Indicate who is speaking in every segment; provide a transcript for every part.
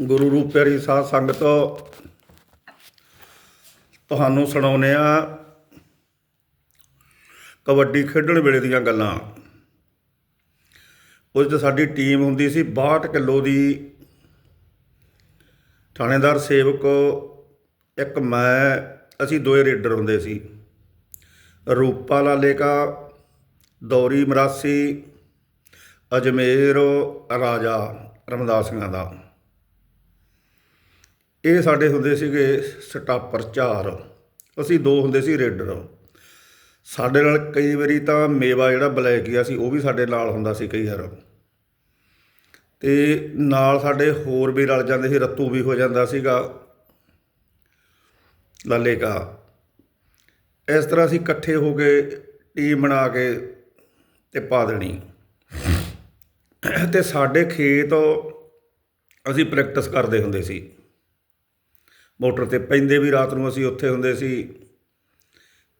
Speaker 1: ਗੁਰੂ ਰੂਪ ਪਿਆਰੀ ਸਾਧ ਸੰਗਤ, ਤੁਹਾਨੂੰ ਸੁਣਾਉਂਦੇ ਆ ਕਬੱਡੀ ਖੇਡਣ ਵੇਲੇ ਦੀਆਂ ਗੱਲਾਂ। ਉਸ 'ਚ ਸਾਡੀ ਟੀਮ ਹੁੰਦੀ ਸੀ 62 ਕਿਲੋ ਦੀ ਥਾਣੇਦਾਰ ਸੇਵਕ। ਇੱਕ ਮੈਂ, ਅਸੀਂ ਦੋਏ ਰੇਡਰ ਹੁੰਦੇ ਸੀ। ਰੂਪਾ ਲਾਲੇ ਦੌਰੀ ਮਰਾਸੀ ਅਜਮੇਰ ਰਾਜਾ ਰਮਦਾਸ ਸਿੰਘਾਂ ਦਾ। ਇਹ ਸਾਡੇ ਹੁੰਦੇ ਸੀਗੇ ਸਟਾਪਰ ਚਾਰ। ਅਸੀਂ ਦੋ ਹੁੰਦੇ ਸੀ ਰੇਡਰ। ਸਾਡੇ ਨਾਲ ਕਈ ਵਾਰੀ ਤਾਂ ਮੇਵਾ ਜਿਹੜਾ ਬਲੈਕ ਗਿਆ ਸੀ, ਉਹ ਵੀ ਸਾਡੇ ਨਾਲ ਹੁੰਦਾ ਸੀ ਕਈ ਵਾਰ। ਤੇ ਨਾਲ ਸਾਡੇ ਹੋਰ ਵੀ ਰਲ ਜਾਂਦੇ ਸੀ, ਰੱਤੂ ਵੀ ਹੋ ਜਾਂਦਾ ਸੀਗਾ। ਲਾਲੇ ਕਾ। ਇਸ ਤਰ੍ਹਾਂ ਅਸੀਂ ਇਕੱਠੇ ਹੋ ਕੇ ਟੀਮ ਬਣਾ ਕੇ ਤੇ ਪਾ ਦੇਣੀ। ਤੇ ਸਾਡੇ ਖੇਤ ਅਸੀਂ ਪ੍ਰੈਕਟਿਸ ਕਰਦੇ ਹੁੰਦੇ ਸੀ। ਮੋਟਰ ਤੇ ਪੈਂਦੇ ਵੀ ਰਾਤ ਨੂੰ ਅਸੀਂ ਉੱਥੇ ਹੁੰਦੇ ਸੀ।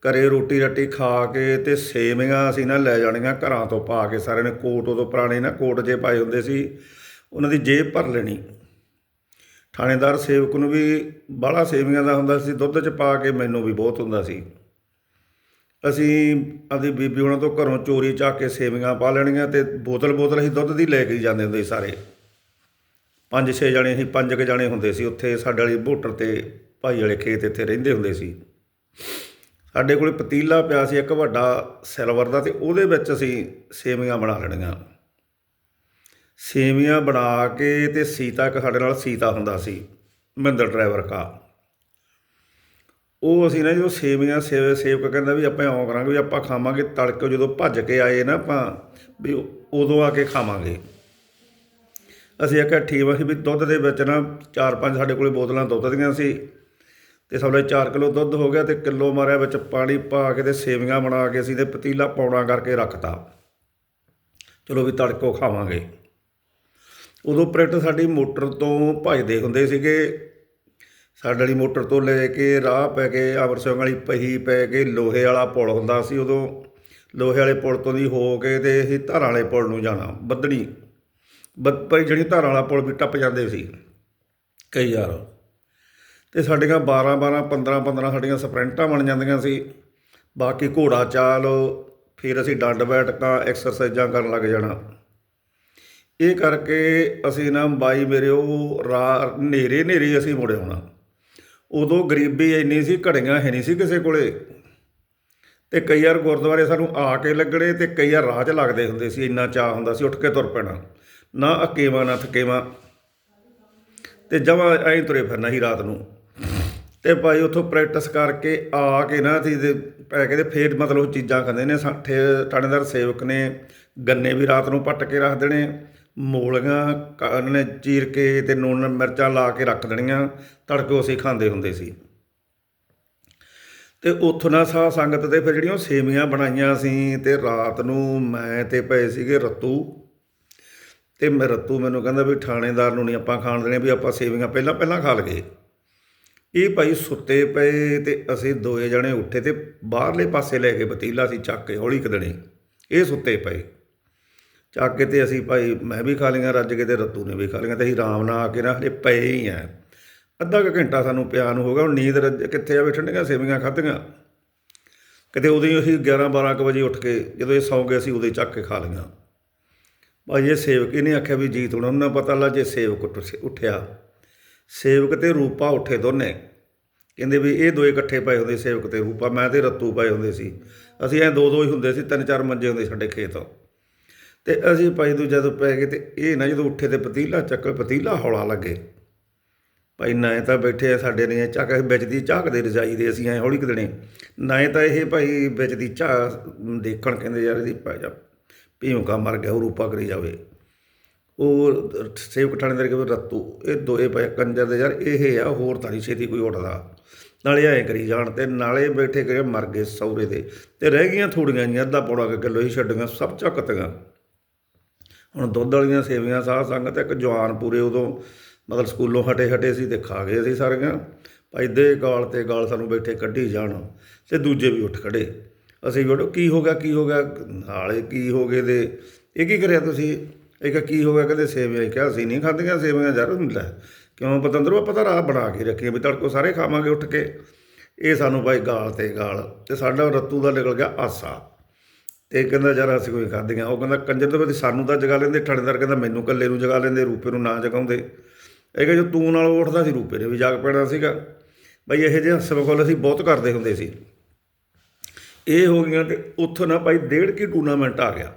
Speaker 1: ਘਰੇ ਰੋਟੀ ਰੱਟੀ ਖਾ ਕੇ ਤੇ ਸੇਵੀਆਂ ਅਸੀਂ ਨਾ ਲੈ ਜਾਣੀਆਂ ਘਰਾਂ ਤੋਂ ਪਾ ਕੇ। ਸਾਰਿਆਂ ਨੇ ਕੋਟ ਉਦੋਂ ਪੁਰਾਣੇ ਨਾ ਕੋਟ ਜੇ ਪਾਏ ਹੁੰਦੇ ਸੀ। ਉਹਨਾਂ ਦੀ ਜੇਬ ਭਰ ਲੈਣੀ। ਥਾਣੇਦਾਰ ਸੇਵਕ ਨੂੰ ਵੀ ਬਾਹਲਾ ਸੇਵੀਆਂ ਦਾ ਹੁੰਦਾ ਸੀ। ਦੁੱਧ 'ਚ ਪਾ ਕੇ ਮੈਨੂੰ ਵੀ ਬਹੁਤ ਹੁੰਦਾ ਸੀ। ਅਸੀਂ ਆਪਦੀ ਬੀਬੀ ਉਹਨਾਂ ਤੋਂ ਘਰੋਂ ਚੋਰੀ ਚੱਕ ਕੇ ਸੇਵੀਆਂ ਪਾ ਲੈਣੀਆਂ ਤੇ ਬੋਤਲ ਬੋਤਲ ਅਸੀਂ ਦੁੱਧ ਦੀ ਲੈ ਕੇ ਜਾਂਦੇ ਹੁੰਦੇ ਸੀ ਸਾਰੇ। ਪੰਜ ਛੇ ਜਣੇ ਅਸੀਂ, ਪੰਜ ਕੁ ਜਣੇ ਹੁੰਦੇ ਸੀ। ਉੱਥੇ ਸਾਡੇ ਵਾਲੀ ਬੋਟਰ ਤੇ ਭਾਈ ਵਾਲੇ ਖੇਤ ਇੱਥੇ ਰਹਿੰਦੇ ਹੁੰਦੇ ਸੀ। ਸਾਡੇ ਕੋਲ ਪਤੀਲਾ ਪਿਆ ਸੀ, ਇੱਕ ਵੱਡਾ ਸਿਲਵਰ ਦਾ ਤੇ ਉਹਦੇ ਵਿੱਚ ਅਸੀਂ ਸੇਵੀਆਂ ਬਣਾ ਲੈਣੀਆਂ। ਸੇਵੀਆਂ ਬਣਾ ਕੇ ਤੇ ਸੀਤਾ ਇੱਕ ਸਾਡੇ ਨਾਲ ਸੀਤਾ ਹੁੰਦਾ ਸੀ, ਮਹਿੰਦਰ ਡਰਾਈਵਰ ਕਾ। ਉਹ ਅਸੀਂ ਨਾ ਜਦੋਂ ਸੇਵੀਆਂ ਸੇਵ ਸੇਵਕ ਕਹਿੰਦਾ ਵੀ ਆਪਾਂ ਇਉਂ ਕਰਾਂਗੇ ਵੀ ਆਪਾਂ ਖਾਵਾਂਗੇ ਤੜਕੇ ਜਦੋਂ ਭੱਜ ਕੇ ਆਏ ਨਾ ਆਪਾਂ, ਵੀ ਉਦੋਂ ਆ ਕੇ ਖਾਵਾਂਗੇ। ਅਸੀਂ ਇੱਕ ਠੀਵਾ ਸੀ ਵੀ ਦੁੱਧ ਦੇ ਵਿੱਚ ਨਾ ਚਾਰ ਪੰਜ ਸਾਡੇ ਕੋਲੇ ਬੋਤਲਾਂ ਦੁੱਧ ਦੀਆਂ ਸੀ ਤੇ ਸਾਡੇ 4 ਕਿਲੋ ਦੁੱਧ ਹੋ ਗਿਆ ਤੇ ਕਿਲੋ ਮਾਰਿਆ ਵਿੱਚ ਪਾਣੀ ਪਾ ਕੇ ਤੇ ਸੇਵੀਆਂ ਬਣਾ ਕੇ ਅਸੀਂ ਤੇ ਪਤੀਲਾ ਪੌਣਾ ਕਰਕੇ ਰੱਖਤਾ। ਚਲੋ ਵੀ ਤੜਕੋ ਖਾਵਾਂਗੇ। ਉਦੋਂ ਪ੍ਰੈਕਟ ਸਾਡੀ ਮੋਟਰ ਤੋਂ ਭਜਦੇ ਹੁੰਦੇ ਸੀਗੇ। ਸਾਡੇ ਵਾਲੀ ਮੋਟਰ ਤੋਂ ਲੈ ਕੇ ਰਾਹ ਪੈ ਕੇ ਅੰਮ੍ਰਿਤਸਰ ਵਾਲੀ ਪਹੀ ਪੈ ਕੇ ਲੋਹੇ ਵਾਲਾ ਪੁਲ ਹੁੰਦਾ ਸੀ ਉਦੋਂ। ਲੋਹੇ ਵਾਲੇ ਪੁਲ ਤੋਂ ਦੀ ਹੋ ਕੇ ਤੇ ਅਸੀਂ ਧਾਰਾਂ ਵਾਲੇ ਪੁਲ ਨੂੰ ਜਾਣਾ ਬੱਦਣੀ ਬੱਪਰ ਜਿਹੜੀ ਧਾਰਾਂ ਵਾਲਾ ਪੁਲ ਵੀ ਟੱਪ ਜਾਂਦੇ ਸੀ, ਕਈ ਯਾਰ ਤੇ ਸਾਡੀਆਂ 12 12 15 15 ਸਾਡੀਆਂ ਸਪ੍ਰਿੰਟਾਂ ਬਣ ਜਾਂਦੀਆਂ ਸੀ। ਬਾਕੀ ਘੋੜਾ ਚਾਲ, ਫਿਰ ਅਸੀਂ ਡੰਡ ਬੈਠਕਾਂ, ਐਕਸਰਸਾਈਜ਼ਾਂ ਕਰਨ ਲੱਗ ਜਾਣਾ। ਇਹ ਕਰਕੇ ਅਸੀਂ ਨਾ ਬਾਈ ਮੇਰੇ ਉਹ ਰਾ ਨੇਰੇ ਨੇਰੇ ਅਸੀਂ ਮੁੜੇ ਆਉਣਾ। ਉਦੋਂ ਗਰੀਬੀ ਇੰਨੀ ਸੀ, ਘੜੀਆਂ ਹੈ ਨਹੀਂ ਸੀ ਕਿਸੇ ਕੋਲੇ। ਤੇ ਕਈ ਵਾਰ ਗੁਰਦੁਆਰੇ ਸਾਨੂੰ ਆ ਕੇ ਲੱਗਣੇ ਤੇ ਕਈ ਵਾਰ ਰਾਹ 'ਚ ਲੱਗਦੇ ਹੁੰਦੇ ਸੀ, ਇੰਨਾ ਚਾਹ ਹੁੰਦਾ ਸੀ ਉੱਠ ਕੇ ਤੁਰ ਪੈਣਾ। ਨਾ ਅਕੇਵਾ, ਨਾ ਥਕੇਵਾ। ਤੇ ਜਮਾ ਐਂ ਤੁਰੇ ਫਿਰਨਾ ਸੀ ਰਾਤ ਨੂੰ। ਤੇ ਭਾਈ ਉੱਥੋਂ ਪ੍ਰੈਕਟਿਸ ਕਰਕੇ ਆ ਕੇ ਨਾ ਅਸੀਂ ਤੇ ਪੈ ਕੇ ਤੇ ਫੇਰ ਮਤਲਬ ਚੀਜ਼ਾਂ ਖਾਂਦੇ ਨੇ, ਸਾਠੇ ਥਾਣੇਦਾਰ ਸੇਵਕ ਨੇ, ਗੰਨੇ ਵੀ ਰਾਤ ਨੂੰ ਪੱਟ ਕੇ ਰੱਖ ਦੇਣੇ। ਮੂਲੀਆਂ ਕ- ਚੀਰ ਕੇ ਅਤੇ ਨੂਣ ਮਿਰਚਾਂ ਲਾ ਕੇ ਰੱਖ ਦੇਣੀਆਂ, ਤੜਕੇ ਅਸੀਂ ਖਾਂਦੇ ਹੁੰਦੇ ਸੀ। ਤੇ ਉੱਥੋਂ ਨਾ ਸਾਹ ਸੰਗਤ ਤੇ ਫਿਰ ਜਿਹੜੀਆਂ ਉਹ ਸੇਵੀਆਂ ਬਣਾਈਆਂ ਸੀ ਤੇ ਰਾਤ ਨੂੰ ਮੈਂ ਤੇ ਪਏ ਸੀਗੇ ਰੱਤੂ। ਤੇ ਮੈਂ ਰੱਤੂ ਮੈਨੂੰ ਕਹਿੰਦਾ ਵੀ ਥਾਣੇਦਾਰ ਨੂੰ ਨਹੀਂ ਆਪਾਂ ਖਾਣ ਦੇਣੇ, ਵੀ ਆਪਾਂ ਸੇਵੀਆਂ ਪਹਿਲਾਂ ਪਹਿਲਾਂ ਖਾ ਲਗੇ ਇਹ ਭਾਈ ਸੁੱਤੇ ਪਏ ਤੇ ਅਸੀਂ ਦੋਏ ਜਣੇ ਉੱਠੇ ਤੇ ਬਾਹਰਲੇ ਪਾਸੇ ਲੈ ਕੇ ਪਤੀਲਾ ਸੀ ਚੱਕ ਕੇ ਹੌਲੀ ਕਦਣੇ ਇਹ ਸੁੱਤੇ ਪਏ। ਚੱਕ ਕੇ ਤੇ ਅਸੀਂ ਭਾਈ ਮੈਂ ਵੀ ਖਾ ਲਈਆਂ, ਰੱਜ ਕੇ ਤੇ ਰੱਤੂ ਨੇ ਵੀ ਖਾ ਲਈਆਂ ਤੇ ਅਸੀਂ ਆਰਾਮ ਨਾਲ ਆ ਕੇ ਨਾ ਹਲੇ ਪਏ ਹੀ ਆ। ਅੱਧਾ ਕੁ ਘੰਟਾ ਸਾਨੂੰ ਪਿਆ ਨੂੰ ਹੋ ਗਿਆ, ਹੁਣ ਨੀਂਦ ਰੱਜ- ਕਿੱਥੇ ਆਵੇ ਠੰਡੀਆਂ ਸੇਵੀਆਂ ਖਾਧੀਆਂ। ਕਿਤੇ ਉਦੋਂ ਹੀ ਅਸੀਂ 11 12 ਕੁ ਵਜੇ ਉੱਠ ਕੇ ਜਦੋਂ ਇਹ ਸੌਂ ਗਏ ਅਸੀਂ ਉਦੋਂ ਹੀ ਚੱਕ ਕੇ ਖਾ ਲਈਆਂ। ਭਾਈ ਇਹ ਸੇਵਕ ਇਹਨੇ ਆਖਿਆ ਵੀ ਜੀਤ ਹੁਣ, ਉਹਨਾਂ ਪਤਾ ਲੱਗ ਜੇ ਸੇਵਕ ਉੱਠ- ਉੱਠਿਆ। ਸੇਵਕ ਤੇ ਰੂਪਾ ਉੱਠੇ ਦੋਨੇ। ਕਹਿੰਦੇ ਵੀ ਇਹ ਦੋਏ ਇਕੱਠੇ ਪਏ ਹੁੰਦੇ, ਸੇਵਕ ਤੇ ਰੂਪਾ, ਮੈਂ ਤੇ ਰੱਤੂ ਪਏ ਹੁੰਦੇ ਸੀ। ਅਸੀਂ ਐ ਦੋ ਦੋ ਹੀ ਹੁੰਦੇ ਸੀ ਤਿੰਨ ਚਾਰ ਮੰਜੇ ਹੁੰਦੇ ਸਾਡੇ ਖੇਤ। ਤੇ ਅਸੀਂ ਭਾਈ ਦੂ ਜਦੋਂ ਪੈ ਗਏ ਤੇ ਇਹ ਨਾ ਜਦੋਂ ਉੱਠੇ ਤੇ ਪਤੀਲਾ ਚੱਕ, ਪਤੀਲਾ ਹੌਲਾ ਲੱਗੇ। ਭਾਈ ਨਾ ਤਾਂ ਬੈਠੇ ਆ ਸਾਡੇ ਨੇ ਚੱਕ ਵਿੱਚ ਦੀ ਝਾਕਦੇ ਰਜਾਈ ਦੇ ਅਸੀਂ ਐ ਹੌਲੀ ਕਦਣੇ ਨਾ ਤਾਂ ਇਹ ਭਾਈ ਵਿੱਚ ਦੀ ਝਾ ਦੇਖਣ ਕਹਿੰਦੇ ਯਾਰ ਇਹਦੀ ਪੈ ਜਾ, ਭੀਮਕਾ ਮਰ ਗਿਆ ਉਹ ਰੂਪਾ ਕਰੀ ਜਾਵੇ। ਉਹ ਸੇਵਕ ਥਾਣੇਦਾਰ ਕੇ ਰੱਤੂ, ਇਹ ਦੋਏ ਪਏ ਕੰਜਰ ਦੇ ਯਾਰ, ਇਹ ਆ, ਹੋਰ ਤਾਂ ਨਹੀਂ ਛੇਤੀ ਕੋਈ ਉੱਠਦਾ। ਨਾਲੇ ਐਂ ਕਰੀ ਜਾਣ ਤੇ ਨਾਲੇ ਬੈਠੇ ਕਰੇ ਮਰ ਗਏ ਸੌਰੇ ਦੇ। ਤੇ ਰਹਿ ਗਈਆਂ ਥੋੜੀਆਂ ਜੀਆਂ ਅੱਧਾ ਪੌੜਾ ਕੇ ਕਿਲੋ ਹੀ ਛੱਡੀਆਂ, ਸਭ ਚੱਕਤੀਆਂ ਹੁਣ ਦੁੱਧ ਵਾਲੀਆਂ ਸੇਵੀਆਂ ਸਾਹ ਸੰਗਤ ਇੱਕ ਜਵਾਨ ਪੂਰੇ ਉਦੋਂ ਮਤਲਬ ਸਕੂਲੋਂ ਹਟੇ ਹਟੇ ਸੀ ਤੇ ਖਾ ਗਏ ਸੀ ਸਾਰੀਆਂ। ਭਾਈ ਦੇ ਗਾਲ ਤੇ ਗਾਲ ਸਾਨੂੰ ਬੈਠੇ ਕੱਢੀ ਜਾਣ ਤੇ ਦੂਜੇ ਵੀ ਉੱਠ ਖੜੇ। ਅਸੀਂ ਵੀ ਕੀ ਹੋ ਗਿਆ, ਕੀ ਹੋ ਗਿਆ? ਨਾਲੇ ਕੀ ਹੋ ਗਏ ਦੇ? ਇਹ ਕੀ ਕਰਿਆ ਤੁਸੀਂ? ਇਹ ਕੀ ਹੋ ਗਿਆ? ਕਹਿੰਦੇ, ਸੇਵੀਆਂ ਕਿਹਾ, ਅਸੀਂ ਨਹੀਂ ਖਾਂਦੀਆਂ ਸੇਵੀਆਂ ਯਾਰ, ਲੈ। ਕਿਉਂ ਪਤੰਦਰੋ, ਆਪਾਂ ਤਾਂ ਰਾਹ ਬਣਾ ਕੇ ਰੱਖੀਆਂ ਵੀ ਤੜਕੋ ਸਾਰੇ ਖਾਵਾਂਗੇ ਉੱਠ ਕੇ। ਇਹ ਸਾਨੂੰ ਭਾਈ ਗਾਲ ਤੇ ਗਾਲ ਤੇ ਸਾਡਾ ਰੱਤੂ ਦਾ ਨਿਕਲ ਗਿਆ ਆਸਾ। ਤੇ ਕਹਿੰਦਾ ਯਾਰ ਅਸੀਂ ਕੋਈ ਖਾਧੀਆਂ। ਉਹ ਕਹਿੰਦਾ, ਕੰਜਰ ਦੇ ਵਿੱਚ ਸਾਨੂੰ ਤਾਂ ਜਗਾ ਲੈਂਦੇ, ਠਾਣੇਦਾਰ ਕਹਿੰਦਾ, ਮੈਨੂੰ ਇਕੱਲੇ ਨੂੰ ਜਗਾ ਲੈਂਦੇ, ਰੂਪੇ ਨੂੰ ਨਾ ਜਗਾਉਂਦੇ। ਇਹ ਕਿ ਜੋ ਤੂੰ ਨਾਲ ਉੱਠਦਾ ਸੀ ਰੂਪੇ ਨੇ ਵੀ ਜਾਗ ਪੈਣਾ ਸੀਗਾ। ਬਈ ਇਹੋ ਜਿਹੇ ਸਬਕਲ ਅਸੀਂ ਬਹੁਤ ਕਰਦੇ ਹੁੰਦੇ ਸੀ। ਇਹ ਹੋ ਗਈਆਂ ਤੇ ਉੱਥੋਂ ਨਾ ਭਾਈ ਡੇਢ ਕੀ ਟੂਰਨਾਮੈਂਟ ਆ ਗਿਆ।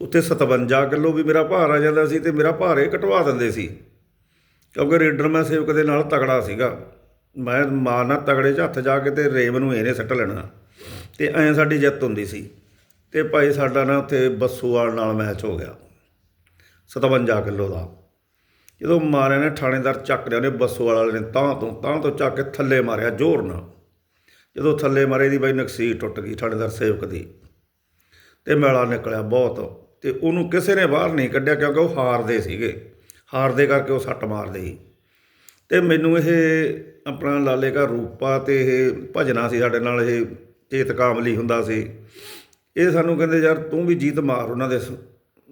Speaker 1: ਉੱਥੇ 57 ਕਿਲੋ ਵੀ ਮੇਰਾ ਭਾਰ ਆ ਜਾਂਦਾ ਸੀ ਤੇ ਮੇਰਾ ਭਾਰ ਇਹ ਘਟਵਾ ਦਿੰਦੇ ਸੀ। ਕਿਉਂਕਿ ਰੇਡਰ ਮੈਂ ਸੇਵਕ ਦੇ ਨਾਲ ਤਗੜਾ ਸੀਗਾ। ਮੈਂ ਮਾਰਨਾ ਤਗੜੇ 'ਚ ਹੱਥ ਜਾ ਕੇ ਤੇ ਰੇਮ ਨੂੰ ਇਹਨੇ ਸੱਟ ਲੈਣਾ। ਤੇ ਐਂ ਸਾਡੀ ਜਿੱਤ ਹੁੰਦੀ ਸੀ। ਤੇ ਭਾਈ ਸਾਡਾ ਨਾ ਉੱਥੇ ਬੱਸੂਵਾਲ ਨਾਲ ਮੈਚ ਹੋ ਗਿਆ। 57 ਕਿਲੋ ਦਾ। ਜਦੋਂ ਮਾਰਿਆ ਨੇ, ਥਾਣੇਦਾਰ ਚੱਕ ਲਿਆ ਉਹਨੇ ਬੱਸੂਵਾਲ ਵਾਲੇ ਨੇ ਤਾਂ ਤੋਂ ਤਾਂ ਤੋਂ ਚੱਕ ਕੇ ਥੱਲੇ ਮਾਰਿਆ, ਜ਼ੋਰ ਨਾਲ। ਜਦੋਂ ਥੱਲੇ ਮਾਰੇ ਦੀ ਬਾਈ ਨਕਸੀ ਟੁੱਟ ਗਈ, ਥਾਣੇਦਾਰ ਸੇਵਕ ਦੀ। ਤੇ ਮੈਲਾ ਨਿਕਲਿਆ ਬਹੁਤ। ਤੇ ਉਹਨੂੰ ਕਿਸੇ ਨੇ ਬਾਹਰ ਨਹੀਂ ਕੱਢਿਆ ਕਿਉਂਕਿ ਉਹ ਹਾਰਦੇ ਸੀਗੇ। ਹਾਰਦੇ ਕਰਕੇ ਉਹ ਸੱਟ ਮਾਰਦੇ ਸੀ। ਤੇ ਮੈਨੂੰ ਇਹ ਆਪਣਾ ਲਾਲੇ ਕਾ ਰੂਪਾ ਤੇ ਇਹ ਭਜਨਾ ਸੀ ਸਾਡੇ ਨਾਲ, ਇਹ ਚੇਤ ਕਾਮਲੀ ਹੁੰਦਾ ਸੀ। ਇਹ ਸਾਨੂੰ ਕਹਿੰਦੇ ਯਾਰ ਤੂੰ ਵੀ ਜੀਤ ਮਾਰ ਉਹਨਾਂ ਦੇ ਸ-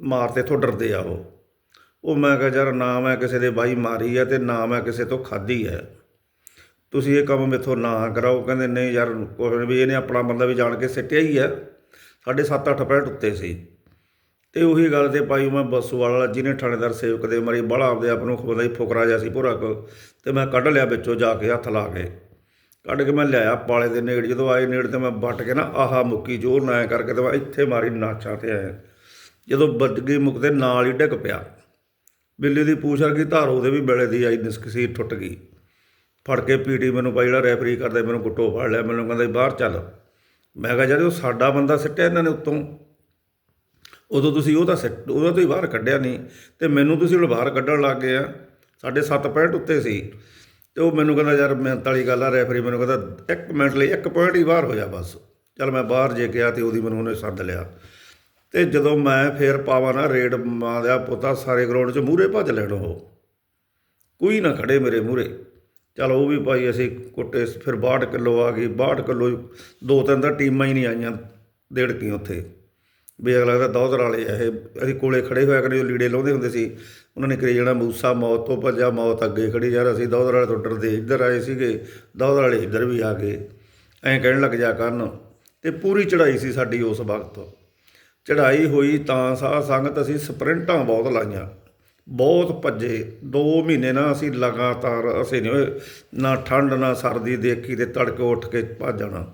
Speaker 1: ਮਾਰ ਤੇ ਤੋਂ ਡਰਦੇ ਆ ਉਹ। ਉਹ ਮੈਂ ਕਿਹਾ ਯਾਰ ਨਾ ਮੈਂ ਕਿਸੇ ਦੇ ਬਾਈ ਮਾਰੀ ਹੈ ਤੇ ਨਾ ਮੈਂ ਕਿਸੇ ਤੋਂ ਖਾਧੀ ਹੈ ਤੁਸੀਂ ਇਹ ਕੰਮ ਮੇਥੋਂ ਨਾ ਕਰਾਓ। ਕਹਿੰਦੇ ਨਹੀਂ ਯਾਰ ਕੋਈ ਵੀ ਇਹਨੇ ਆਪਣਾ ਬੰਦਾ ਵੀ ਜਾਣ ਕੇ ਸਿੱਟਿਆ ਹੀ ਹੈ ਸਾਡੇ 7-8 ਪੈਂਟ ਉੱਤੇ ਸੀ। ਤੇ ਉਹੀ ਗੱਲ ਤੇ ਪਾਈ ਮੈਂ ਬੱਸੂ ਵਾਲਾ ਜਿਹਨੇ ਥਾਣੇਦਾਰ ਸੇਵਕ ਦੇ ਮਰੀ ਬੜਾ ਆਪਦੇ ਆਪ ਨੂੰ ਖੁਦਾ ਹੀ ਫੁਕਰਾ ਜਿਹਾ ਸੀ ਭੁਰਾ ਕੋ। ਤੇ ਮੈਂ ਕੱਢ ਲਿਆ ਵਿੱਚੋਂ ਜਾ ਕੇ ਹੱਥ ਲਾ ਕੇ। ਕੱਢ ਕੇ ਮੈਂ ਲਿਆਇਆ ਪਾਲੇ ਦੇ ਨੇੜ। ਜਦੋਂ ਆਏ ਨੇੜ ਤੇ ਮੈਂ ਵੱਟ ਕੇ ਨਾ ਆਹਾ ਮੁੱਕੀ ਜ਼ੋਰ ਨਾ ਕਰਕੇ ਤੇ ਮੈਂ ਇੱਥੇ ਮਾਰੀ ਨਾਚਾਂ ਤੇ ਆਇਆ। ਜਦੋਂ ਵੱਜ ਗਈ ਮੁੱਕਦੇ ਨਾਲ ਹੀ ਡਿੱਗ ਪਿਆ। ਬਿੱਲੀ ਦੀ ਪੂਛ ਵਰਗੀ ਧਾਰ ਉਹਦੇ ਵੀ ਬੇਲੇ ਦੀ ਆਈ ਨਿਸਕਸੀਰ ਟੁੱਟ ਗਈ। ਫੜ ਕੇ ਪੀਟੀ ਮੈਨੂੰ ਭਾਈ ਜਿਹੜਾ ਰੈਫਰੀ ਕਰਦਾ, ਮੈਨੂੰ ਗੁੱਟੋ ਫੜ ਲਿਆ, ਮੈਨੂੰ ਕਹਿੰਦਾ ਬਾਹਰ ਚੱਲ। ਮੈਂ ਕਿਹਾ, ਯਾਰ ਉਹ ਸਾਡਾ ਬੰਦਾ ਸਿੱਟਿਆ ਇਹਨਾਂ ਨੇ ਉੱਤੋਂ। ਉਦੋਂ ਤੁਸੀਂ ਉਹਦਾ ਸਿੱਟ, ਉਹਦਾ ਤੋਂ ਹੀ ਬਾਹਰ ਕੱਢਿਆ ਨਹੀਂ। ਤੇ ਮੈਨੂੰ ਤੁਸੀਂ ਹੁਣ ਬਾਹਰ ਕੱਢਣ ਲੱਗ ਗਏ ਆ। ਸਾਡੇ 7 ਪੁਆਇੰਟ ਉੱਤੇ ਸੀ। ਤੇ ਉਹ ਮੈਨੂੰ ਕਹਿੰਦਾ, ਯਾਰ ਮਿਹਨਤ ਵਾਲੀ ਗੱਲ ਆ ਰੈਫਰੀ ਮੈਨੂੰ ਕਹਿੰਦਾ, ਇੱਕ ਮਿੰਟ ਲਈ ਇੱਕ ਪੁਆਇੰਟ ਹੀ ਬਾਹਰ ਹੋ ਜਾ ਬਸ। ਚਲ ਮੈਂ ਬਾਹਰ ਜੇ ਗਿਆ ਤੇ ਉਹਦੀ ਮੈਨੂੰ ਉਹਨੇ ਸੱਦ ਲਿਆ। ਤੇ ਜਦੋਂ ਮੈਂ ਫੇਰ ਪਾਵਾਂ ਨਾ ਰੇਡ ਮਾਂ ਦਾ ਪੁੱਤਾ, ਸਾਰੇ ਗਰਾਊਂਡ 'ਚ ਮੂਹਰੇ ਭੱਜ ਲੈਣ ਉਹ। ਕੋਈ ਨਾ ਖੜੇ ਮੇਰੇ ਮੂਹਰੇ। ਚਲ ਉਹ ਵੀ ਭਾਈ ਅਸੀਂ ਕੁੱਟੇ, ਫਿਰ 62 ਕਿਲੋ ਆ ਗਈ 62 ਕਿਲੋ, ਦੋ ਤਿੰਨ ਤਾਂ ਟੀਮਾਂ ਹੀ ਨਹੀਂ ਆਈਆਂ, ਡੇਢ ਕੀ ਉੱਥੇ। ਵੀ ਅਗਲਾ ਲੱਗਦਾ ਦੌਦਰ ਵਾਲੇ ਆ ਇਹ। ਅਸੀਂ ਕੋਲੇ ਖੜੇ ਹੋਇਆ ਕਰੇ ਜੋ ਲੀੜੇ ਲਾਉਂਦੇ ਹੁੰਦੇ ਸੀ। ਉਹਨਾਂ ਨੇ ਕਰੀ ਜਾਣਾ ਮੂਸਾ, ਮੌਤ ਤੋਂ ਭੱਜਾ ਮੌਤ ਅੱਗੇ ਖੜੀ। ਯਾਰ ਅਸੀਂ ਦੌਦਰ ਵਾਲੇ ਤੋਂ ਡਰਦੇ, ਇੱਧਰ ਆਏ ਸੀਗੇ ਦੌਦਰ ਵਾਲੇ ਇੱਧਰ ਵੀ ਆ ਗਏ। ਐਂ ਕਹਿਣ ਲੱਗ ਜਾ ਕਰਨ ਤੇ ਪੂਰੀ ਚੜ੍ਹਾਈ ਸੀ ਸਾਡੀ ਉਸ ਵਕਤ। ਚੜ੍ਹਾਈ ਹੋਈ ਤਾਂ ਸਾਹ ਸੰਗਤ ਅਸੀਂ ਸਪ੍ਰਿੰਟਾਂ ਬਹੁਤ ਲਾਈਆਂ। ਬਹੁਤ ਭੱਜੇ। 2 ਮਹੀਨੇ ਨਾ ਅਸੀਂ ਲਗਾਤਾਰ ਅਸੀਂ ਨਹੀਂ ਨਾ ਠੰਡ, ਨਾ ਸਰਦੀ ਦੇਖੀ ਤੇ ਤੜਕੇ ਉੱਠ ਕੇ ਭੱਜਣਾ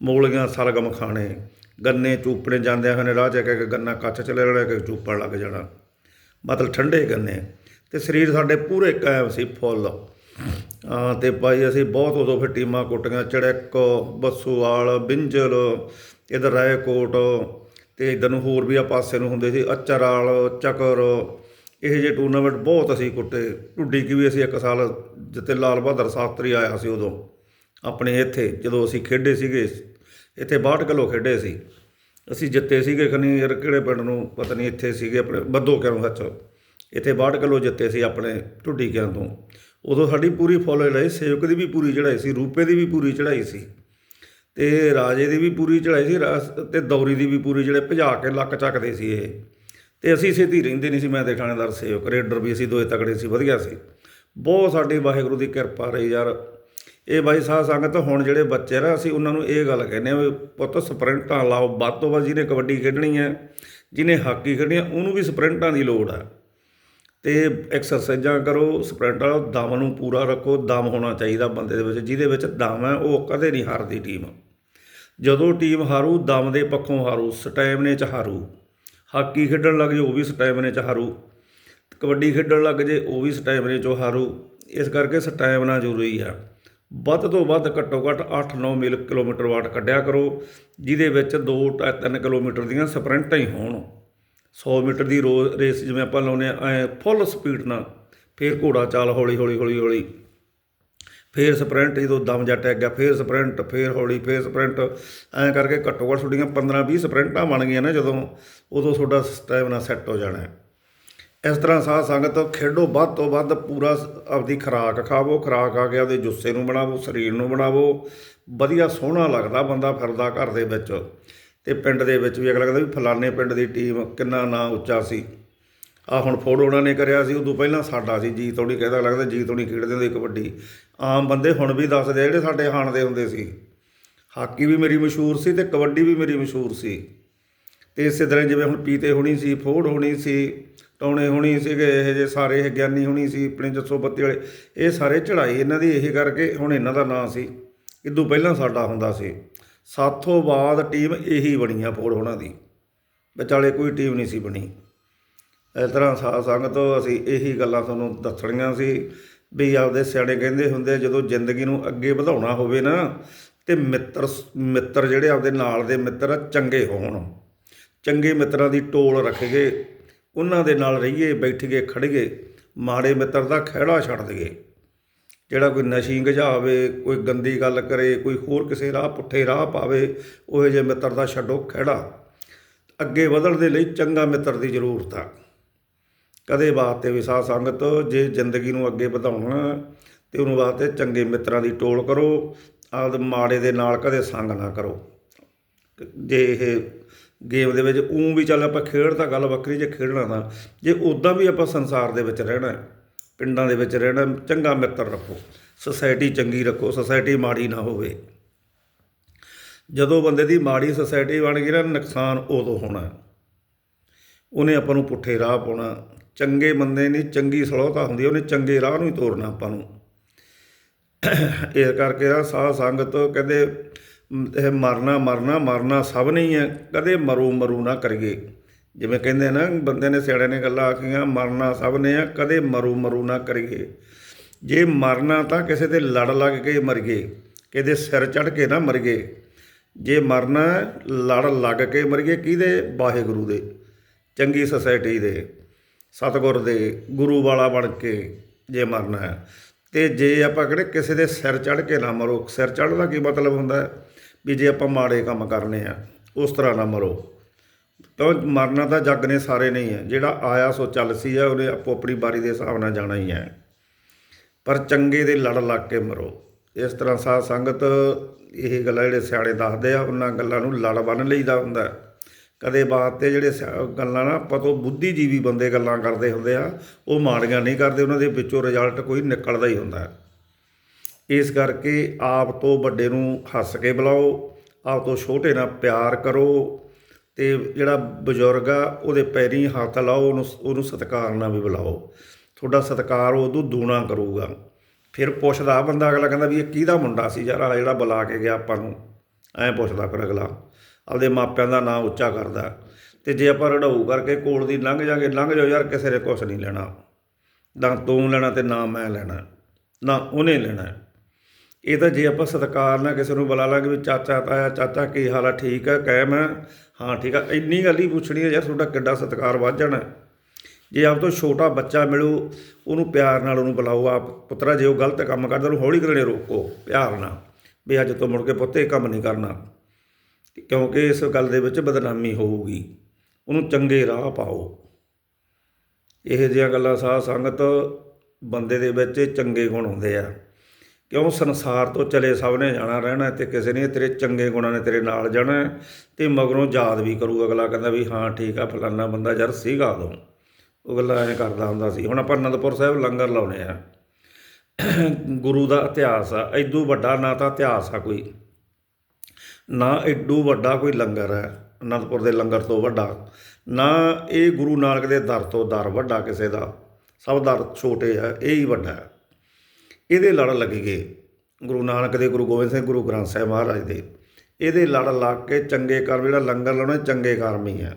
Speaker 1: ਜਾਣਾ ਸਰਗਮ ਖਾਣੇ। ਗੰਨੇ ਚੂਪਣੇ ਜਾਂਦੇ ਹੋਏ ਰਾਹ 'ਚ, ਇੱਕ ਇੱਕ ਗੰਨਾ ਕੱਚ ਚਲੇ ਲੈ ਲੈਣਾ ਕਿ ਚੂਪਣ ਲੱਗ ਜਾਣਾ। ਮਤਲਬ ਠੰਡੇ ਗੰਨੇ। ਤੇ ਸਰੀਰ ਸਾਡੇ ਪੂਰੇ ਕਾਇਮ ਸੀ, ਫੁੱਲ। ਹਾਂ ਤੇ ਭਾਈ ਅਸੀਂ ਬਹੁਤ ਉਦੋਂ ਫਿਰ ਟੀਮਾਂ ਕੁੱਟੀਆਂ, ਚੜੈਕ ਬੱਸੂਵਾਲ ਬਿੰਜਲ, ਇਧਰ ਰਾਏਕੋਟ ਤੇ ਇਧਰ ਨੂੰ ਹੋਰ ਵੀ ਆ ਪਾਸੇ ਨੂੰ ਹੁੰਦੇ ਸੀ, ਅਚਰਾਲ, ਚੱਕਰ। ਇਹ ਜੇ ਟੂਰਨਾਮੈਂਟ ਬਹੁਤ ਅਸੀਂ ਕੁੱਟੇ। ਢੁੱਡੀ ਕੀ ਵੀ ਅਸੀਂ ਇੱਕ ਸਾਲ ਜਿੱਤੇ ਲਾਲ ਬਹਾਦਰ ਸ਼ਾਸਤਰੀ ਆਇਆ ਸੀ ਉਦੋਂ, ਆਪਣੇ ਇੱਥੇ, ਜਦੋਂ ਅਸੀਂ ਖੇਡੇ ਸੀਗੇ। ਇੱਥੇ 62 ਕਿਲੋ ਖੇਡੇ ਸੀ। ਅਸੀਂ ਜਿੱਤੇ ਸੀਗੇ ਖਨੀ ਯਾਰ, ਕਿਹੜੇ ਪਿੰਡ ਨੂੰ ਪਤਾ ਨਹੀਂ, ਇੱਥੇ ਸੀਗੇ ਆਪਣੇ ਬੱਦੋ ਕਿਉਂ ਸੱਚ ਇੱਥੇ 62 ਕਿਲੋ ਜਿੱਤੇ ਸੀ ਆਪਣੇ ਢੁੱਡੀ ਕਿਆਂ ਤੋਂ। ਉਦੋਂ ਸਾਡੀ ਪੂਰੀ ਫੋਲੋ ਲਈ ਸੇਵਕ ਦੀ ਵੀ ਪੂਰੀ ਚੜਾਈ ਸੀ, ਰੂਪੇ ਦੀ ਵੀ ਪੂਰੀ ਚੜਾਈ ਸੀ ਤੇ ਰਾਜੇ ਦੀ ਵੀ ਪੂਰੀ ਚੜਾਈ ਸੀ, ਰਾਸ- ਤੇ ਦੌਰੀ ਦੀ ਵੀ ਪੂਰੀ, ਜਿਹੜੇ ਭਜਾ ਕੇ ਲੱਕ ਚੱਕਦੇ ਸੀ ਇਹ। ਤੇ ਅਸੀਂ ਸਿੱਧੀ ਰਹਿੰਦੇ ਨਹੀਂ ਸੀ, ਮੈਂ ਤੇ ਥਾਣੇਦਾਰ ਸੇਵਕ, ਰੇਡਰ ਵੀ ਅਸੀਂ ਦੋਏ ਤਕੜੇ ਸੀ, ਵਧੀਆ ਸੀ। ਬਹੁਤ ਸਾਡੀ ਵਾਹਿਗੁਰੂ ਦੀ ਕਿਰਪਾ ਰਹੀ ਯਾਰ। ਇਹ ਬਾਈ ਸਾਹ ਸੰਗਤ ਹੁਣ ਜਿਹੜੇ ਬੱਚੇ ਨਾ, ਅਸੀਂ ਉਹਨਾਂ ਨੂੰ ਇਹ ਗੱਲ ਕਹਿੰਦੇ ਆ ਵੀ ਪੁੱਤ ਸਪ੍ਰਿੰਟਾਂ ਲਾਓ, ਵੱਧ ਤੋਂ ਵੱਧ ਜਿਹਨੇ ਕਬੱਡੀ ਖੇਡਣੀ ਹੈ ਜਿਹਨੇ ਹਾਕੀ ਖੇਡਣੀ ਹੈ ਉਹਨੂੰ ਵੀ ਸਪ੍ਰਿੰਟਾਂ ਦੀ ਲੋੜ ਆ। ਤੇ ਐਕਸਰਸਾਈਜ਼ਾਂ ਕਰੋ, ਸਪ੍ਰਿੰਟ ਵਾਲਾ ਦਮ ਨੂੰ ਪੂਰਾ ਰੱਖੋ, ਦਮ ਹੋਣਾ ਚਾਹੀਦਾ ਬੰਦੇ ਦੇ ਵਿੱਚ, ਜਿਹਦੇ ਵਿੱਚ ਦਮ ਹੈ ਉਹ ਕਦੇ ਨਹੀਂ ਹਾਰਦੀ ਟੀਮ। ਜਦੋਂ ਟੀਮ ਹਾਰੂ, ਦਮ ਦੇ ਪੱਖੋਂ ਹਾਰੂ, ਸਟੈਮਨੇ ਚ ਹਾਰੂ। ਹਾਕੀ ਖੇਡਣ ਲੱਗ ਜੇ, ਉਹ ਵੀ ਸਟੈਮਨੇ ਚ ਹਾਰੂ। ਕਬੱਡੀ ਖੇਡਣ ਲੱਗ ਜੇ, ਉਹ ਵੀ ਸਟੈਮਨੇ ਚੋਂ ਹਾਰੂ। ਇਸ ਕਰਕੇ ਸਟੈਮਨਾ ਜ਼ਰੂਰੀ ਆ। ਵੱਧ ਤੋਂ ਵੱਧ ਘੱਟੋ ਘੱਟ 8-9 ਮਿਲ ਕਿਲੋਮੀਟਰ ਵਾਟ ਕੱਢਿਆ ਕਰੋ, ਜਿਹਦੇ ਵਿੱਚ 2-3 ਕਿਲੋਮੀਟਰ ਦੀਆਂ ਸਪ੍ਰਿੰਟਾਂ ਹੀ ਹੋਣ। 100 ਮੀਟਰ ਦੀ ਰੋ, ਰੇਸ ਜਿਵੇਂ ਆਪਾਂ ਲਾਉਂਦੇ ਆ ਐ ਫੁੱਲ ਸਪੀਡ ਨਾਲ ਫੇਰ ਘੋੜਾ ਚਾਲ ਹੌਲੀ ਹੌਲੀ ਹੌਲੀ ਹੌਲੀ। ਫੇਰ ਸਪ੍ਰਿੰਟ ਜਦੋਂ ਦਮ ਜੱਟ ਟੈਗ ਗਿਆ, ਫੇਰ ਸਪ੍ਰਿੰਟ, ਫੇਰ ਹੌਲੀ, ਫੇਰ ਸਪ੍ਰਿੰਟ। ਐਂ ਕਰਕੇ ਘੱਟੋ ਘੱਟ ਤੁਹਾਡੀਆਂ 15-20 ਸਪ੍ਰਿੰਟਾਂ ਬਣ ਗਈਆਂ ਨੇ ਜਦੋਂ ਉਦੋਂ ਤੁਹਾਡਾ ਸਟੈਮਿਨਾ ਸੈੱਟ ਹੋ ਜਾਣਾ ਇਸ ਤਰ੍ਹਾਂ ਸਾਧ ਸੰਗਤ ਖੇਡੋ ਵੱਧ ਤੋਂ ਵੱਧ ਪੂਰਾ ਆਪਦੀ ਖੁਰਾਕ ਖਾਵੋ, ਖੁਰਾਕ ਆ ਗਿਆ ਉਹਦੇ ਜੁੱਸੇ ਨੂੰ ਬਣਾਵੋ, ਸਰੀਰ ਨੂੰ ਬਣਾਵੋ, ਵਧੀਆ ਸੋਹਣਾ ਲੱਗਦਾ ਬੰਦਾ ਫਿਰਦਾ ਘਰ ਦੇ ਵਿੱਚ ਤੇ ਪਿੰਡ ਦੇ ਵਿੱਚ ਵੀ ਅਗਲਾ ਕਹਿੰਦਾ ਵੀ ਫਲਾਣੇ ਪਿੰਡ ਦੀ ਟੀਮ ਕਿੰਨਾ ਨਾਂ ਉੱਚਾ ਸੀ। ਆ ਹੁਣ ਫੋੜ ਉਹਨਾਂ ਨੇ ਕਰਿਆ ਸੀ, ਉਦੋਂ ਪਹਿਲਾਂ ਸਾਡਾ ਸੀ ਜੀ ਤੋੜੀ ਕਹਿੰਦਾ ਲੱਗਦਾ ਜੀ ਤੋੜੀ ਖੇਡਦੇ ਹੁੰਦੇ ਕਬੱਡੀ। ਆਮ ਬੰਦੇ ਹੁਣ ਵੀ ਦੱਸਦੇ ਜਿਹੜੇ ਸਾਡੇ ਹਾਣ ਦੇ ਹੁੰਦੇ ਸੀ। ਹਾਕੀ ਵੀ ਮੇਰੀ ਮਸ਼ਹੂਰ ਸੀ ਤੇ ਕਬੱਡੀ ਵੀ ਮੇਰੀ ਮਸ਼ਹੂਰ ਸੀ। ਤੇ ਇਸੇ ਤਰ੍ਹਾਂ ਜਿਵੇਂ ਹੁਣ ਪੀਤੇ ਹੋਣੀ ਸੀ ਫੋੜ ਹੋਣੀ ਸੀ ਟੌਣੇ ਹੋਣੀ ਸੀਗੇ ਇਹ ਜੇ ਸਾਰੇ ਇਹ ਗਿਆਨੀ ਹੋਣੀ ਸੀ ਆਪਣੇ ਜੱਸੋ ਬੱਤੀ ਵਾਲੇ ਇਹ ਸਾਰੇ ਚੜਾਈ ਇਹਨਾਂ ਦੀ ਇਹੀ ਕਰਕੇ ਹੁਣ ਇਹਨਾਂ ਦਾ ਨਾਂ ਸੀ। ਇਦੋਂ ਪਹਿਲਾਂ ਸਾਡਾ ਹੁੰਦਾ ਸੀ। ਸਾਥੋਂ ਬਾਅਦ ਟੀਮ ਇਹੀ ਬਣੀ ਆ ਫੋੜ ਹੋਣਾ ਦੀ। ਵਿਚਾਲੇ ਕੋਈ ਟੀਮ ਨਹੀਂ ਸੀ ਬਣੀ। ਇਸ ਤਰ੍ਹਾਂ ਸਾਧ ਸੰਗਤ ਅਸੀਂ ਇਹੀ ਗੱਲਾਂ ਤੁਹਾਨੂੰ ਦੱਸਣੀਆਂ ਸੀ ਵੀ ਆਪਦੇ ਸਿਆਣੇ ਕਹਿੰਦੇ ਹੁੰਦੇ ਜਦੋਂ ਜ਼ਿੰਦਗੀ ਨੂੰ ਅੱਗੇ ਵਧਾਉਣਾ ਹੋਵੇ ਨਾ ਤੇ ਮਿੱਤਰ ਮਿੱਤਰ ਜਿਹੜੇ ਆਪਦੇ ਨਾਲ ਦੇ ਮਿੱਤਰ ਆ, ਚੰਗੇ ਹੋਣ। ਚੰਗੇ ਮਿੱਤਰਾਂ ਦੀ ਟੋਲ ਰੱਖੀਏ ਉਹਨਾਂ ਦੇ ਨਾਲ ਰਹੀਏ ਬੈਠੀਏ ਖੜੀਏ ਮਾੜੇ ਮਿੱਤਰ ਦਾ ਖਹਿੜਾ ਛੱਡ ਦਈਏ। ਜਿਹੜਾ ਕੋਈ ਨਸ਼ੀ ਗਝਾਵੇ ਕੋਈ ਗੰਦੀ ਗੱਲ ਕਰੇ, ਕੋਈ ਹੋਰ ਕਿਸੇ ਰਾਹ ਪੁੱਠੇ ਰਾਹ ਪਾਵੇ, ਉਹ ਜਿਹੇ ਮਿੱਤਰ ਦਾ ਛੱਡੋ ਖਹਿੜਾ। ਅੱਗੇ ਵਧਣ ਦੇ ਲਈ ਚੰਗਾ ਮਿੱਤਰ ਦੀ ਜ਼ਰੂਰਤ ਆ। ਕਦੇ ਵਾਸਤੇ ਵੀ ਸਾਧ ਸੰਗਤ, ਜੇ ਜ਼ਿੰਦਗੀ ਨੂੰ ਅੱਗੇ ਵਧਾਉਣਾ, ਤੇ ਉਹਨੂੰ ਵਾਸਤੇ ਚੰਗੇ ਮਿੱਤਰਾਂ ਦੀ ਟੋਲ ਕਰੋ ਆਪਦੇ ਮਾੜੇ ਦੇ ਨਾਲ ਕਦੇ ਸੰਗ ਨਾ ਕਰੋ। ਜੇ ਇਹ ਗੇਮ ਦੇ ਵਿੱਚ ਉਂ ਵੀ ਚੱਲ ਆਪਾਂ ਖੇਡ ਤਾਂ ਗੱਲ ਵੱਖਰੀ ਜੇ ਖੇਡਣਾ ਤਾਂ। ਜੇ ਉਦਾਂ ਵੀ ਆਪਾਂ ਸੰਸਾਰ ਦੇ ਵਿੱਚ ਰਹਿਣਾ ਪਿੰਡਾਂ ਦੇ ਵਿੱਚ ਰਹਿਣਾ ਚੰਗਾ ਮਿੱਤਰ ਰੱਖੋ ਸੁਸਾਇਟੀ ਚੰਗੀ ਰੱਖੋ ਸੁਸਾਇਟੀ ਮਾੜੀ ਨਾ ਹੋਵੇ। ਜਦੋਂ ਬੰਦੇ ਦੀ ਮਾੜੀ ਸੁਸਾਇਟੀ ਬਣ ਗਈ ਨਾ, ਨੁਕਸਾਨ ਉਦੋਂ ਹੋਣਾ ਉਹਨੇ ਆਪਾਂ ਨੂੰ ਪੁੱਠੇ ਰਾਹ ਪਾਉਣਾ ਚੰਗੇ ਬੰਦੇ ਨਹੀਂ, ਚੰਗੀ ਸਲੋਤਾ ਹੁੰਦੀ ਉਹਨੇ ਚੰਗੇ ਰਾਹ ਨੂੰ ਹੀ ਤੋਰਨਾ ਆਪਾਂ ਨੂੰ। ਇਸ ਕਰਕੇ ਆ ਸਾਧ ਸੰਗਤ ਕਹਿੰਦੇ ਇਹ ਮਰਨਾ ਮਰਨਾ ਮਰਨਾ ਸਭ ਨਹੀਂ ਹੈ। ਕਦੇ ਮਰੂ ਮਰੂ ਨਾ ਕਰੀਏ। ਜਿਵੇਂ ਕਹਿੰਦੇ ਨਾ, ਬੰਦੇ ਨੇ ਸਿਆੜੇ ਨੇ ਗੱਲਾਂ ਆਖੀਆਂ, ਮਰਨਾ ਸਭ ਨੇ ਆ, ਕਦੇ ਮਰੂ ਮਰੂ ਨਾ ਕਰੀਏ। ਜੇ ਮਰਨਾ ਤਾਂ ਕਿਸੇ ਦੇ ਲੜ ਲੱਗ ਕੇ ਮਰੀਏ ਕਿਤੇ ਸਿਰ ਚੜ ਕੇ ਨਾ ਮਰੀਏ। ਜੇ ਮਰਨਾ, ਲੜ ਲੱਗ ਕੇ ਮਰੀਏ ਕਿਹਦੇ? ਵਾਹਿਗੁਰੂ ਦੇ, ਚੰਗੀ ਸੁਸਾਇਟੀ ਦੇ, ਸਤਿਗੁਰ ਦੇ, ਗੁਰੂ ਵਾਲਾ ਬਣ ਕੇ ਜੇ ਮਰਨਾ ਹੈ। ਤੇ ਜੇ ਆਪਾਂ ਕਿਹੜੇ ਕਿਸੇ ਦੇ ਸਿਰ ਚੜ ਕੇ ਨਾ ਮਰੋ, ਸਿਰ ਚੜ੍ਹਨ ਕੀ ਮਤਲਬ ਹੁੰਦਾ ਹੈ? ਵੀ ਜੇ ਆਪਾਂ ਮਾੜੇ ਕੰਮ ਕਰਨੇ ਆ, ਉਸ ਤਰ੍ਹਾਂ ਨਾ ਮਰੋ। ਕਿਉਂ? ਮਰਨਾ ਤਾਂ ਜੱਗ ਨੇ ਸਾਰੇ ਨਹੀਂ ਹੈ ਜਿਹੜਾ ਆਇਆ ਸੋ ਚੱਲ ਸੀ ਆ, ਉਹਨੇ ਆਪੋ ਆਪਣੀ ਬਾਰੀ ਦੇ ਹਿਸਾਬ ਨਾਲ ਜਾਣਾ ਹੀ ਹੈ ਪਰ ਚੰਗੇ ਦੇ ਲੜ ਲੱਗ ਕੇ ਮਰੋ। ਇਸ ਤਰ੍ਹਾਂ ਸਾਧ ਸੰਗਤ ਇਹ ਗੱਲਾਂ ਜਿਹੜੇ ਸਿਆਣੇ ਦੱਸਦੇ ਆ, ਉਹਨਾਂ ਗੱਲਾਂ ਨੂੰ ਲੜ ਬੰਨ ਲਈਦਾ ਹੁੰਦਾ। ਕਦੇ ਬਾਤ ਤੇ ਜਿਹੜੇ ਸਿਆ- ਗੱਲਾਂ ਨਾ ਪਤੋ ਬੁੱਧੀਜੀਵੀ ਬੰਦੇ ਗੱਲਾਂ ਕਰਦੇ ਹੁੰਦੇ ਆ, ਉਹ ਮਾੜੀਆਂ ਨਹੀਂ ਕਰਦੇ, ਉਹਨਾਂ ਦੇ ਵਿੱਚੋਂ ਰਿਜ਼ਲਟ ਕੋਈ ਨਿਕਲਦਾ ਹੀ ਹੁੰਦਾ। ਇਸ ਕਰਕੇ ਆਪ ਤੋਂ ਵੱਡੇ ਨੂੰ ਹੱਸ ਕੇ ਬੁਲਾਓ, ਆਪ ਤੋਂ ਛੋਟੇ ਨਾਲ ਪਿਆਰ ਕਰੋ ਤੇ ਜਿਹੜਾ ਬਜ਼ੁਰਗ ਆ, ਉਹਦੇ ਪੈਰੀਂ ਹੱਥ ਲਾਓ, ਉਹਨੂੰ ਉਹਨੂੰ ਸਤਿਕਾਰ ਨਾਲ ਵੀ ਬੁਲਾਓ। ਤੁਹਾਡਾ ਸਤਿਕਾਰ ਉਦੋਂ ਦੂਣਾ ਕਰੂਗਾ। ਫਿਰ ਪੁੱਛਦਾ ਬੰਦਾ ਅਗਲਾ, ਕਹਿੰਦਾ ਵੀ ਇਹ ਕਿਹਦਾ ਮੁੰਡਾ ਸੀ ਯਾਰ, ਆਹ ਜਿਹੜਾ ਬੁਲਾ ਕੇ ਗਿਆ ਆਪਾਂ ਨੂੰ? ਐਂ ਪੁੱਛਦਾ ਫਿਰ ਅਗਲਾ। ਆਪਦੇ ਮਾਪਿਆਂ ਦਾ ਨਾਂ ਉੱਚਾ ਕਰਦਾ। ਤੇ ਜੇ ਆਪਾਂ ਰੜਾਊ ਕਰਕੇ ਕੋਲ ਦੀ ਲੰਘ ਜਾਗੇ, ਲੰਘ ਜਾਓ ਯਾਰ, ਕਿਸੇ ਨੇ ਕੁਛ ਨਹੀਂ ਲੈਣਾ। ਨਾ ਤੂੰ ਲੈਣਾ ਤੇ ਨਾ ਮੈਂ ਲੈਣਾ। ਨਾ ਉਹਨੇ ਲੈਣਾ। ਇਹ ਤਾਂ ਜੇ ਆਪਾਂ ਸਤਿਕਾਰ ਨਾਲ ਕਿਸੇ ਨੂੰ ਬੁਲਾ ਲਾਂਗੇ ਵੀ ਚਾਚਾ, ਤਾਇਆ, ਚਾਚਾ ਕੀ ਹਾਲ ਆ? ਠੀਕ ਆ, ਕਾਇਮ ਮੈਂ ਹਾਂ, ਠੀਕ ਆ। ਇੰਨੀ ਗੱਲ ਹੀ ਪੁੱਛਣੀ ਹੈ ਯਾਰ, ਤੁਹਾਡਾ ਕਿੱਡਾ ਸਤਿਕਾਰ ਵੱਧ ਜਾਣਾ। ਜੇ ਆਪ ਤੋਂ ਛੋਟਾ ਬੱਚਾ ਮਿਲੂ, ਉਹਨੂੰ ਪਿਆਰ ਨਾਲ ਉਹਨੂੰ ਬੁਲਾਓ, ਆਪ ਪੁੱਤਰਾ ਜੇ ਉਹ ਗਲਤ ਕੰਮ ਕਰਦਾ, ਉਹਨੂੰ ਹੌਲੀ ਕਰਨੇ ਰੋਕੋ, ਪਿਆਰ ਨਾਲ। ਵੀ ਅੱਜ ਤੋਂ ਮੁੜ ਕੇ ਪੁੱਤ ਇਹ ਕੰਮ ਨਹੀਂ ਕਰਨਾ। ਕਿਉਂਕਿ ਇਸ ਗੱਲ ਦੇ ਵਿੱਚ ਬਦਨਾਮੀ ਹੋਊਗੀ। ਉਹਨੂੰ ਚੰਗੇ ਰਾਹ ਪਾਓ। ਇਹ ਜਿਹੀਆਂ ਗੱਲਾਂ ਸਾਧ ਸੰਗਤ ਬੰਦੇ ਦੇ ਵਿੱਚ ਚੰਗੇ ਗੁਣ ਹੁੰਦੇ ਆ। ਕਿਉਂ ਸੰਸਾਰ ਤੋਂ ਚਲੇ ਸਭ ਨੇ ਜਾਣਾ ਰਹਿਣਾ ਤੇ ਕਿਸੇ ਨੇ ਤੇਰੇ ਚੰਗੇ ਗੁਣਾਂ ਨੇ ਤੇਰੇ ਨਾਲ ਜਾਣਾ ਤੇ ਮਗਰੋਂ ਯਾਦ ਵੀ ਕਰੂ ਅਗਲਾ ਕਹਿੰਦਾ ਵੀ ਹਾਂ, ਠੀਕ ਆ, ਫਲਾਨਾ ਬੰਦਾ ਯਾਰ ਸੀਗਾ ਉਦੋਂ। ਉਹ ਗੱਲਾਂ ਐਂ ਕਰਦਾ ਹੁੰਦਾ ਸੀ। ਹੁਣ ਆਪਾਂ ਅਨੰਦਪੁਰ ਸਾਹਿਬ ਲੰਗਰ ਲਾਉਨੇ ਆ। ਗੁਰੂ ਦਾ ਇਤਿਹਾਸ ਆ। ਐਡੂ ਵੱਡਾ ਨਾ ਤਾਂ ਇਤਿਹਾਸ ਆ ਕੋਈ। ਨਾ ਐਡੂ ਵੱਡਾ ਕੋਈ ਲੰਗਰ ਹੈ ਅਨੰਦਪੁਰ ਦੇ ਲੰਗਰ ਤੋਂ ਵੱਡਾ। ਨਾ ਇਹ ਗੁਰੂ ਨਾਨਕ ਦੇ ਦਰ ਤੋਂ ਦਰ ਵੱਡਾ ਕਿਸੇ ਦਾ। ਸਭ ਦਰ ਛੋਟੇ ਆ, ਇਹ ਹੀ ਵੱਡਾ। ਹੈ ਇਹਦੇ ਲੜ ਲੱਗੀ ਗਏ। ਗੁਰੂ ਨਾਨਕ ਦੇ ਗੁਰੂ ਗੋਬਿੰਦ ਸਿੰਘ, ਗੁਰੂ ਗ੍ਰੰਥ ਸਾਹਿਬ ਮਹਾਰਾਜ ਦੇ। ਇਹਦੇ ਲੜ ਲੱਗ ਕੇ ਚੰਗੇ ਕਰਮ, ਜਿਹੜਾ ਲੰਗਰ ਲਾਉਣਾ ਚੰਗੇ ਕਰਮ ਹੀ ਆ।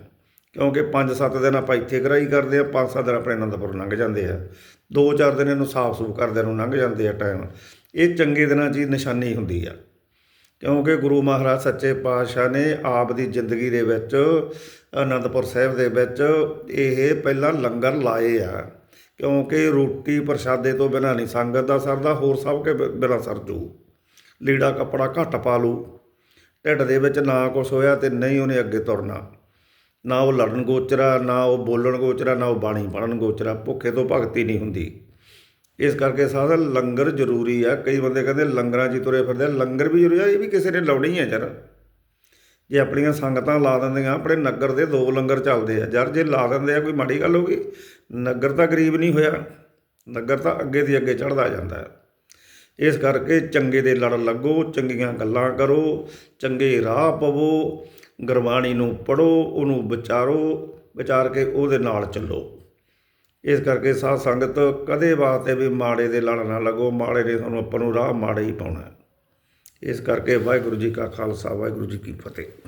Speaker 1: ਕਿਉਂਕਿ 5-7 ਦਿਨ ਆਪਾਂ ਇੱਥੇ ਕਰਾਈ ਕਰਦੇ ਆ 5-7 ਦਿਨ ਆਪਣੇ ਅਨੰਦਪੁਰ ਲੰਘ ਜਾਂਦੇ ਆ। 2-4 ਦਿਨ ਇਹਨੂੰ ਸਾਫ਼ ਸੂਫ ਕਰਦੇ ਨੂੰ ਲੰਘ ਜਾਂਦੇ ਆ ਟਾਈਮ ਇਹ ਚੰਗੇ ਦਿਨਾਂ 'ਚ ਹੀ ਨਿਸ਼ਾਨੀ ਹੁੰਦੀ ਆ। ਕਿਉਂਕਿ ਗੁਰੂ ਮਹਾਰਾਜ ਸੱਚੇ ਪਾਤਸ਼ਾਹ ਨੇ ਆਪ ਦੀ ਜ਼ਿੰਦਗੀ ਦੇ ਵਿੱਚ, ਅਨੰਦਪੁਰ ਸਾਹਿਬ ਦੇ ਵਿੱਚ ਇਹ ਪਹਿਲਾਂ ਲੰਗਰ ਲਾਏ ਆ। ਕਿਉਂਕਿ ਰੋਟੀ ਪ੍ਰਸ਼ਾਦੇ ਤੋਂ ਬਿਨਾਂ ਨਹੀਂ, ਸੰਗਤ ਦਾ ਸਰਦਾ, ਹੋਰ ਸਭ ਕੇ ਬਿ- ਬਿਨਾਂ ਸਰ ਜੂ। ਲੀੜਾ ਕੱਪੜਾ ਘੱਟ ਪਾ ਲੂ। ਢਿੱਡ ਦੇ ਵਿੱਚ ਨਾ ਕੁਛ ਹੋਇਆ ਤੇ ਨਹੀਂ ਉਹਨੇ ਅੱਗੇ ਤੁਰਨਾ। ਨਾ ਉਹ ਲੜਨ ਗੋਚਰਾ, ਨਾ ਉਹ ਬੋਲਣ ਗੋਚਰਾ, ਨਾ ਉਹ ਬਾਣੀ ਪੜਨ ਗੋਚਰਾ, ਭੁੱਖੇ ਤੋਂ ਭਗਤੀ ਨਹੀਂ ਹੁੰਦੀ। ਇਸ ਕਰਕੇ ਸਾਦਾ ਲੰਗਰ ਜ਼ਰੂਰੀ ਆ। ਕਈ ਬੰਦੇ ਕਹਿੰਦੇ ਲੰਗਰਾਂ 'ਚ ਹੀ ਤੁਰੇ ਫਿਰਦੇ ਲੰਗਰ ਵੀ ਜ਼ਰੂਰੀ ਆ, ਇਹ ਵੀ ਕਿਸੇ ਨੇ ਲਾਉਣੀ ਹੈ ਯਾਰ। ਜੇ ਆਪਣੀਆਂ ਸੰਗਤਾਂ ਲਾ ਦਿੰਦੀਆਂ, ਆਪਣੇ ਨਗਰ ਦੇ ਦੋ ਲੰਗਰ ਚੱਲਦੇ ਆ। ਯਾਰ ਜੇ ਲਾ ਦਿੰਦੇ ਆ, ਕੋਈ ਮਾੜੀ ਗੱਲ ਹੋ ਗਈ? ਨਗਰ ਤਾਂ ਗਰੀਬ ਨਹੀਂ ਹੋਇਆ। ਨਗਰ ਤਾਂ ਅੱਗੇ ਦੀ ਅੱਗੇ ਚੜਦਾ ਜਾਂਦਾ ਹੈ। ਇਸ ਕਰਕੇ ਚੰਗੇ ਦੇ ਲੜ ਲੱਗੋ, ਚੰਗੀਆਂ ਗੱਲਾਂ ਕਰੋ, ਚੰਗੇ ਰਾਹ ਪਵੋ, ਗੁਰਬਾਣੀ ਨੂੰ ਪੜੋ ਉਹਨੂੰ ਵਿਚਾਰੋ, ਵਿਚਾਰ ਕੇ ਉਹਦੇ ਨਾਲ ਚੱਲੋ। ਇਸ ਕਰਕੇ ਸਾਧ ਸੰਗਤ ਕਦੇ ਵਾਸਤੇ ਵੀ ਮਾੜੇ ਦੇ ਲੜ ਨਾ ਲੱਗੋ, ਮਾੜੇ ਨੇ ਤੁਹਾਨੂੰ ਆਪਾਂ ਨੂੰ ਰਾਹ ਮਾੜੇ ਹੀ ਪਾਉਣਾ ਇਸ ਕਰਕੇ ਵਾਹਿਗੁਰੂ ਜੀ ਕਾ ਖਾਲਸਾ ਵਾਹਿਗੁਰੂ ਜੀ ਕੀ ਫਤਿਹ।